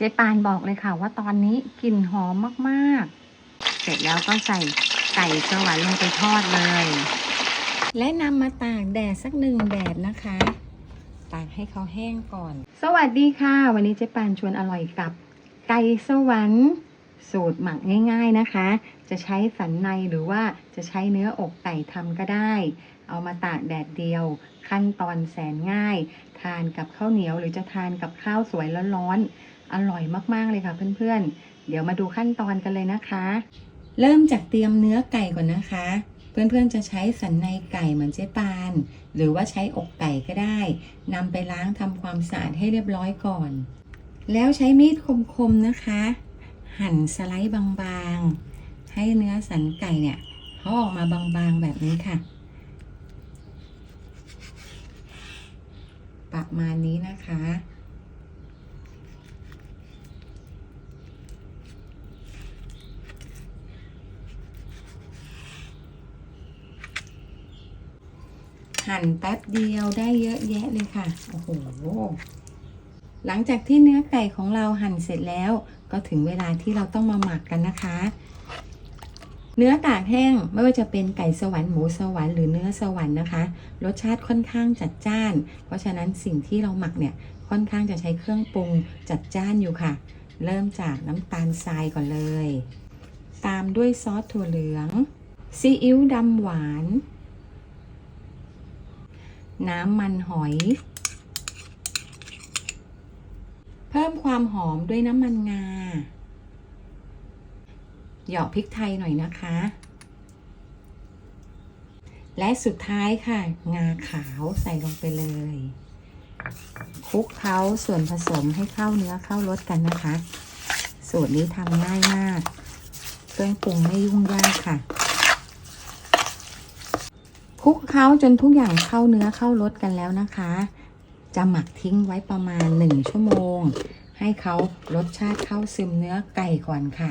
เจ๊ปานบอกเลยค่ะว่าตอนนี้กลิ่นหอมมากๆ เสร็จแล้วก็ใส่ไก่สวรรค์ลงไปทอดเลย และนำมาตากแดดสักหนึ่งแดดนะคะ ตากให้เขาแห้งก่อน สวัสดีค่ะ วันนี้เจ๊ปานชวนอร่อยกับ ไก่สวรรค์สูตรหมักง่าย ๆนะคะ จะใช้สันในหรือว่าจะใช้เนื้ออกไก่ทำก็ได้ เอามาตากแดดเดียว ขั้นตอนแสนง่าย ทานกับข้าวเหนียวหรือจะทานกับข้าวสวยร้อนๆ อร่อยมากๆเลยค่ะเพื่อนๆ เดี๋ยวมาดูขั้นตอนกันเลยนะคะ เริ่มจากเตรียมเนื้อไก่ก่อนนะคะ เพื่อนๆจะใช้สันในไก่เหมือนเจ๊ปาน หรือว่าใช้อกไก่ก็ได้นำไปล้างทำความสะอาดให้เรียบร้อยก่อน แล้วใช้มีดคมๆนะคะ หั่นสไลด์บางๆ ให้เนื้อสันไก่เนี่ยเขาออกมาบางๆแบบนี้ค่ะประมาณนี้นะคะ หั่นแป๊บเดียวได้เยอะแยะเลยค่ะ โอ้โห หลังจากที่เนื้อไก่ของเราหั่นเสร็จแล้ว ก็ถึงเวลาที่เราต้องมาหมักกันนะคะ เนื้อตากแห้งไม่ว่าจะเป็นไก่สวรรค์หมูสวรรค์หรือเนื้อสวรรค์นะคะ รสชาติค่อนข้างจัดจ้าน เพราะฉะนั้นสิ่งที่เราหมักเนี่ยค่อนข้างจะใช้เครื่องปรุงจัดจ้านอยู่ค่ะ เริ่มจากน้ำตาลทรายก่อนเลย ตามด้วยซอสถั่วเหลืองซีอิ๊วดำหวาน น้ำมันหอย เพิ่มความหอมด้วยน้ำมันงาเหยาะพริกไทยหน่อยนะคะ และสุดท้ายค่ะ งาขาวใส่ลงไปเลยคลุกเคล้าส่วนผสมให้เข้าเนื้อเข้ารสกันนะคะ สูตรนี้ทำง่ายมาก เครื่องปรุงไม่ยุ่งยากค่ะ คลุกเคล้าจนทุกอย่างเข้าเนื้อเข้ารสกันแล้วนะคะ จะหมักทิ้งไว้ประมาณ 1 ชั่วโมง ให้เขารสชาติเข้าซึมเนื้อไก่ก่อนค่ะ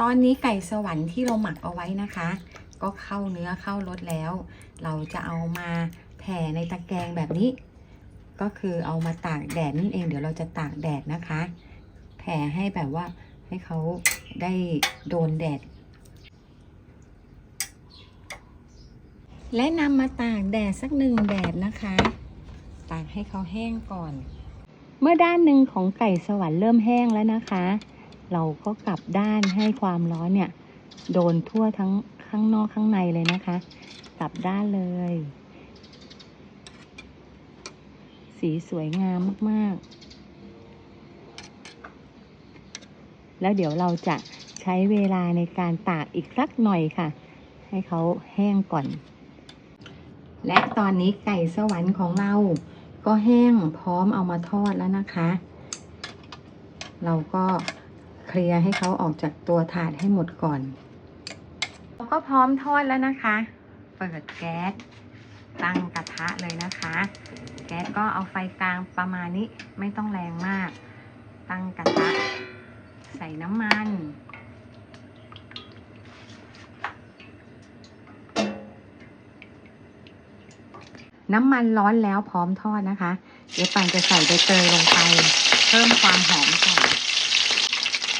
ตอนนี้ไก่สวรรค์ที่เราหมักเอาไว้นะคะ ก็เข้าเนื้อเข้ารสแล้ว เราจะเอามาแผ่ในตะแกรงแบบนี้ ก็คือเอามาตากแดดนั่นเองเดี๋ยวเราจะตากแดดนะคะ แผ่ให้แบบว่าให้เขาได้โดนแดด และนำมาตากแดดสักหนึ่งแดดนะคะ ตากให้เขาแห้งก่อน เมื่อด้านหนึ่งของไก่สวรรค์เริ่มแห้งแล้วนะคะ เราก็กลับด้านให้ความร้อนเนี่ย โดนทั่วทั้งข้างนอกข้างในเลยนะคะ กลับด้านเลย สีสวยงามมากๆ แล้วเดี๋ยวเราจะใช้เวลาในการตากอีกสักหน่อยค่ะ ให้เขาแห้งก่อน และตอนนี้ไก่สวรรค์ของเรา ก็แห้งพร้อมเอามาทอดแล้วนะคะ เราก็เคลียร์ให้เขาออกจากตัวถาดให้หมดก่อนเราก็พร้อมทอดแล้วนะคะ เปิดแก๊สตั้งกระทะเลยนะคะ แก๊สก็เอาไฟกลางประมาณนี้ไม่ต้องแรงมาก ตั้งกระทะใส่น้ำมัน น้ำมันร้อนแล้วพร้อมทอดนะคะ เดี๋ยวปันจะใส่ใบเตยลงไป เพิ่มความหอมก่อน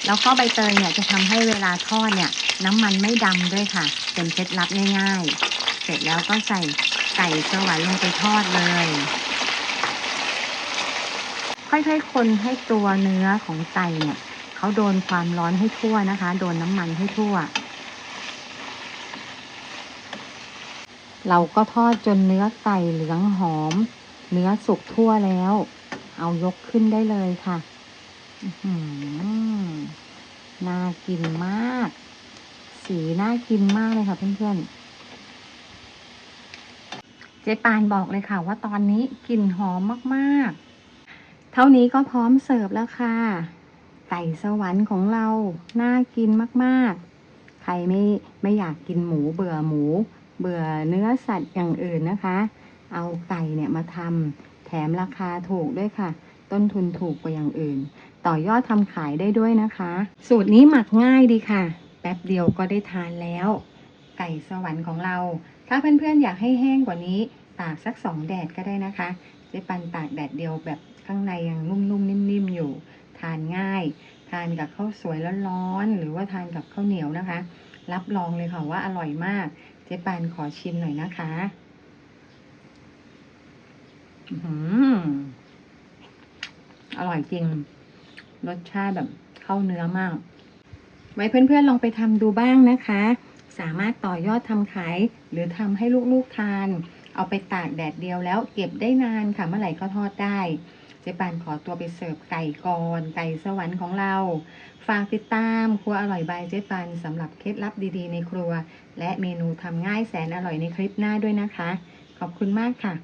แล้วก็ใบเตยเนี่ยจะทำให้เวลาทอดเนี่ย น้ำมันไม่ดำด้วยค่ะ เป็นเคล็ดลับง่ายๆ เสร็จแล้วก็ใส่ไก่สวรรค์ลงไปทอดเลย ค่อยๆคนให้ตัวเนื้อของไก่เนี่ยเขาโดนความร้อนให้ทั่วนะคะ โดนน้ำมันให้ทั่ว เราก็ทอดจนเนื้อไก่เหลืองหอม เนื้อสุกทั่วแล้ว เอายกขึ้นได้เลยค่ะอื้อหือน่ากินมาก สีน่ากินมากเลยค่ะเพื่อนๆ เจ๊ปานบอกเลยค่ะ ว่าตอนนี้กลิ่นหอมมากๆ เท่านี้ก็พร้อมเสิร์ฟแล้วค่ะ ไก่สวรรค์ของเรา น่ากินมากๆ ใครไม่ไม่อยากกินหมูเบื่อหมู เบื่อเนื้อสัตว์อย่างอื่นนะคะ เอาไก่เนี่ยมาทำแถมราคาถูกด้วยค่ะ ต้นทุนถูกกว่าอย่างอื่น ต่อยอดทำขายได้ด้วยนะคะ สูตรนี้หมักง่ายดีค่ะ แป๊บเดียวก็ได้ทานแล้ว ไก่สวรรค์ของเรา ถ้าเพื่อนๆอยากให้แห้งกว่านี้ ตากสักสองแดดก็ได้นะคะเจ๊ปันตากแดดเดียวแบบข้างในยังนุ่มๆนิ่มๆอยู่ ทานง่าย ทานกับข้าวสวยร้อนๆหรือว่าทานกับข้าวเหนียวนะคะ รับรองเลยค่ะว่าอร่อยมาก จ๊ปานขอชิมหน่อยนะคะอือหืออร่อยจริง รสชาติแบบเข้าเนื้อมาก ไว้เพื่อนๆลองไปทำดูบ้างนะคะ สามารถต่อยอดทำขาย หรือทำให้ลูกๆทาน เอาไปตากแดดเดียวแล้วเก็บได้นานค่ะเมื่อไหร่ก็ทอดได้ เจ๊ปานขอตัวไปเสิร์ฟไก่ก่อนไก่สวรรค์ของเรา ฝากติดตามครัวอร่อยบายเจ๊ปานสำหรับเคล็ดลับดีๆ ในครัว และเมนูทำง่ายแสนอร่อยในคลิปหน้าด้วยนะคะ ขอบคุณมากค่ะ